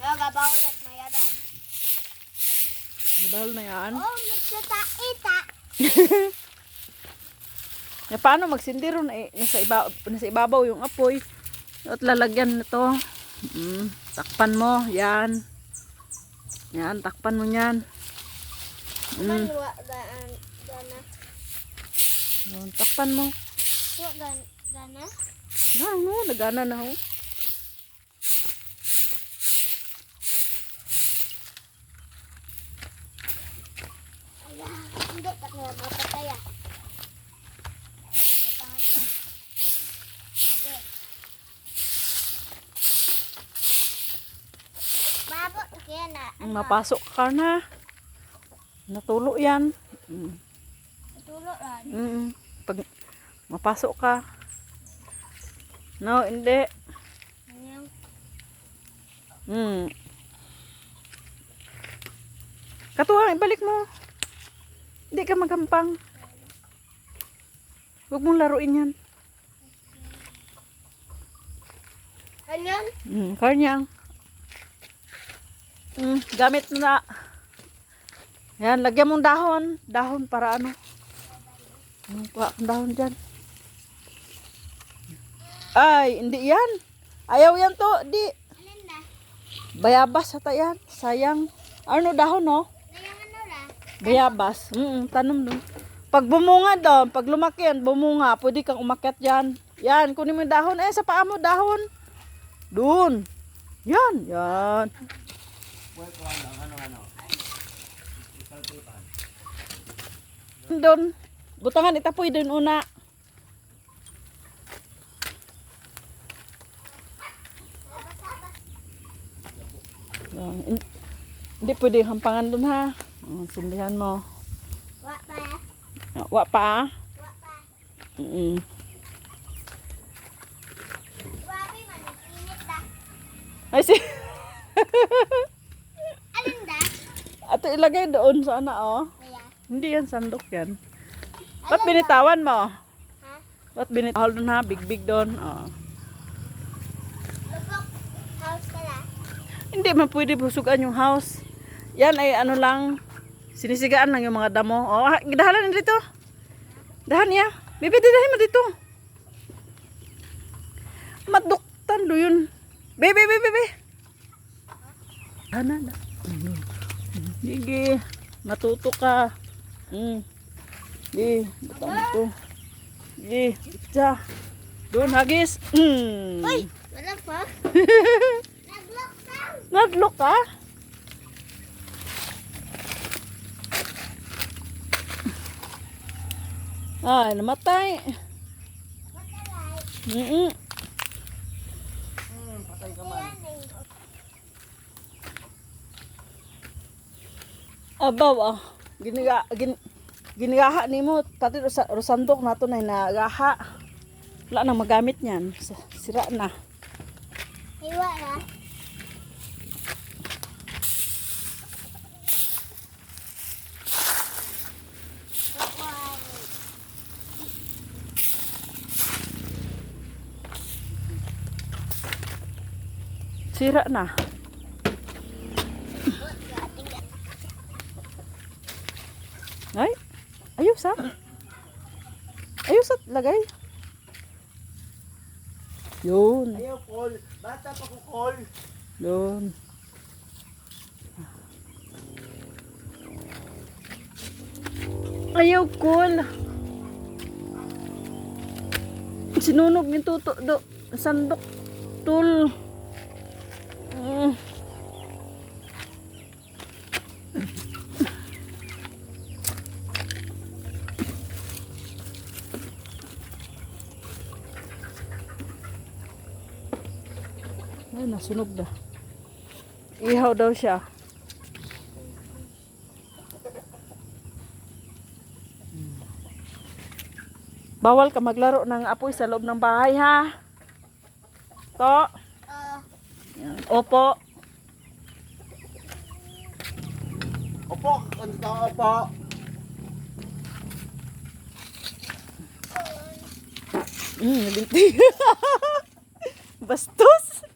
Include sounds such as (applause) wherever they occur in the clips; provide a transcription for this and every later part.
Kaya gabaw at mayadan. Dahil na yan. Oh, magtata-ita. (laughs) Ya, paano magsindiro na eh, nasa, iba, nasa ibabaw yung apoy. At lalagyan nito. Mm, takpan mo. Yan. Yan, takpan mo yan. Mm, gana. yun, takpan mo. Gana. Ah, no, nagana na ho. Hindi ka na mapatay ah. Patangan ka. Na. Mm, Mapasok ka na. Natulo yan. Mm. Tulo ran. Mm, pag mapasok ka. No, hindi. Mm. Katuwang, ibalik mo. Hindi ka magampang. Huwag mong laruin yan. Anyang? Mm, kanyang. Mm, gamit mo na. Yan, lagyan mong dahon. Dahon para ano. Mm, kuha kang dahon dyan. Ay, hindi yan. Ayaw yan to. Di. Bayabas ata yan. Sayang. Ano dahon no? Ra? Bayabas. Mm, tanom doon. Pag bumunga doon, pag lumaki yan, bumunga, pwede kang umakyat yan. Yan, kunin mo yung dahon. Eh, sa paa mo, dahon. Doon. Yan, yan. Doon. Butangan itapoy doon una. Yan. hin- Hindi pwede hampangan doon ha. Oh, Sindihan mo. Wa pa. Ah, Wa pa. ah. Wa pa. Mm. Ta. Ay, si... (laughs) Alin da? Ato ilagay doon sa ana, oh. Kaya. Hindi yan, sandok yan. Ba't binitawan mo? Ha? Ba't binitawan doon ha? Big, big doon. Oh. Lubok. House ka. Hindi man pwede busugan yung house. Yan ay ano lang, sinisigaan lang yung mga damo. Oh, ha- dahalan dito. Dahan niya. Bibi, dahin mo dito. Maduktan do yun. Bibi, bibi, bibi. Dahan na. Sige, matuto ka. Mm. Sige, butang ito. Sige, itsa. Doon, hagis. Mm. Uy! Wala pa. (laughs) Nag-lockdown. Naglock ka? Ay, namatay. Matalay. Mm-mm. Ayan eh. Abaw, ah. Giniga, gin, ginigaha ni mo. Pati rosa, rosandok na to na nagaha. Wala nang magamit niyan. Sira na. Hiwa na. Sira na. Ay, ayos ah. Ayos at lagay. Yun. Ayaw, call. Bata pa ko, call. Yun. Ayaw cool. Sinunog yung tuto do. Sandok. Tul. Mm. Ay, nasunog na. Ihaw daw siya. Bawal ka maglaro ng apoy sa loob ng bahay ha. To. Opo. Opo, ano ka, opo. Mm, nabinti. (laughs) Bastos.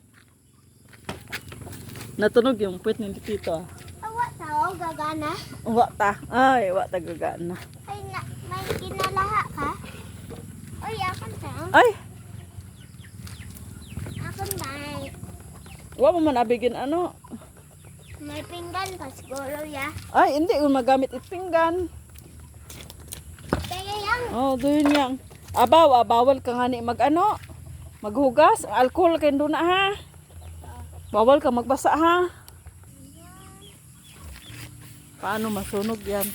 Natunog yung puwet ni ah. Awa tao, gagana. Wa ta. Ay, wa ta gagana. Ay, na, may kinalaha ka? Uy, akon tao. Ay, Akon may, wa mo man abigin ano. may pinggan ka siguro, ya. Ay, hindi magamit ipinggan. Kaya yang, Oh, doon yang. Abaw, ah, bawal ka nga ni mag ano. Maghugas. Alcohol kayo doon na ha. Bawal ka magbasa ha. Paano masunog yan?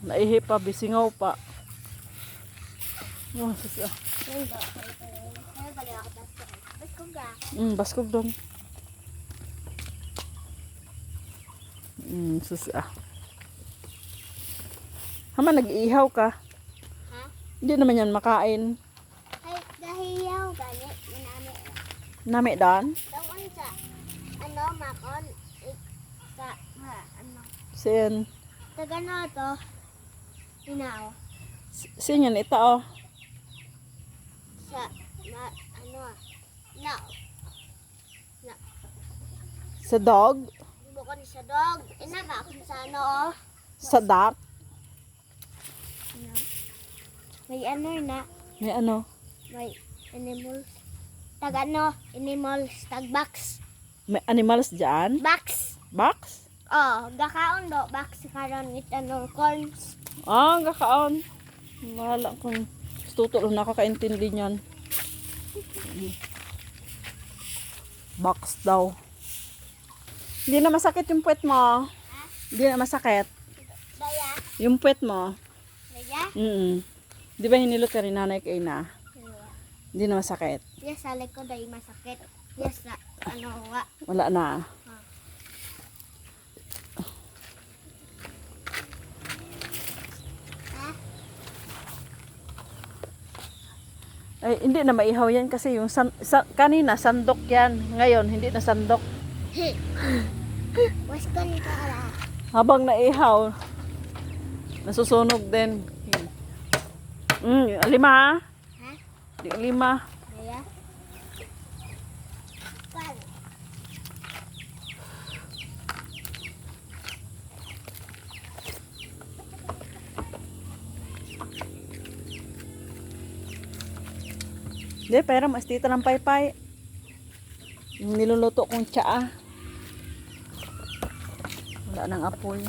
Naihi pa, bisingaw pa. Oh, sus, ah. Hindi. Ay, bali ako basta. Basta ko ga. Mm, baskog dong. Mm, sus ah. Hama, nag-iihaw ka. Ha? Hindi naman yan makain. Ay, gahiyaw gani. Manami. Nami dan. Tawon sa, ano, makon. Sa, ano. Sin. Taga na to. Inaw. Sin yan ita oh. Sa, na. Sa dog. Ni sa dog. Ina ba ako sa ano, oh. Sa duck. Ano. May ano na. May ano. May animals. Tag ano, animals. Tag box. May animals dyan. Box. Box. Oh, gakaon do. Box karon it ano, corns. Ah, gakaon. Wala kung tuto lang nakakaintindi niyan. Box daw. Hindi na masakit yung puwet mo. Hindi na masakit. Daya. Yung puwet mo. Daya. Mm Di ba hinilot ka rin nanay kay na? Hindi na masakit. Yes, sa likod ay masakit. Yes, sa ano, wa. Wala na. Ay, hindi na maihaw yan kasi yung san, sa, kanina sandok yan. Ngayon, hindi na sandok. Habang naihaw, nasusunog din. Mm, lima. Ha? Di lima. Daya. Hindi, pero mas tita ng paypay. Yung niluluto kong tsaa. Wala nang apoy.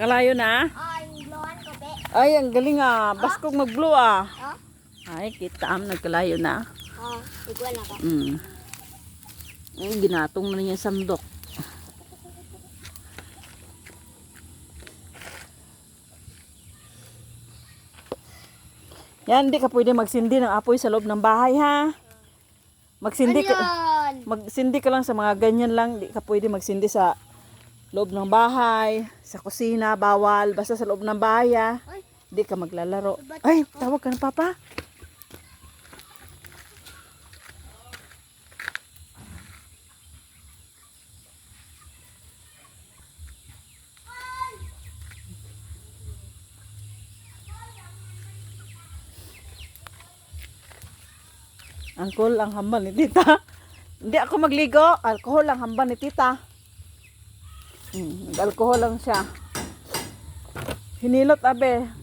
Kalayo na. Ay, ang galing ah. Baskog mag-blue ah. Ay, kita am, nagkalayo na. Oh, igual ako. Mm. Ay, ginatong na niya sandok. Yan, hindi ka pwede magsindi ng apoy sa loob ng bahay ha. Magsindi ka, magsindi ka lang sa mga ganyan lang. Hindi ka pwede magsindi sa loob ng bahay, sa kusina, bawal. Basta sa loob ng bahay ha. Hindi ka maglalaro. Ay, tawag ka na papa. Angkol ang hambal ni tita. (laughs) Hindi ako magligo. Alcohol ang hambal ni tita. Hmm, alcohol lang siya. Hinilot abe.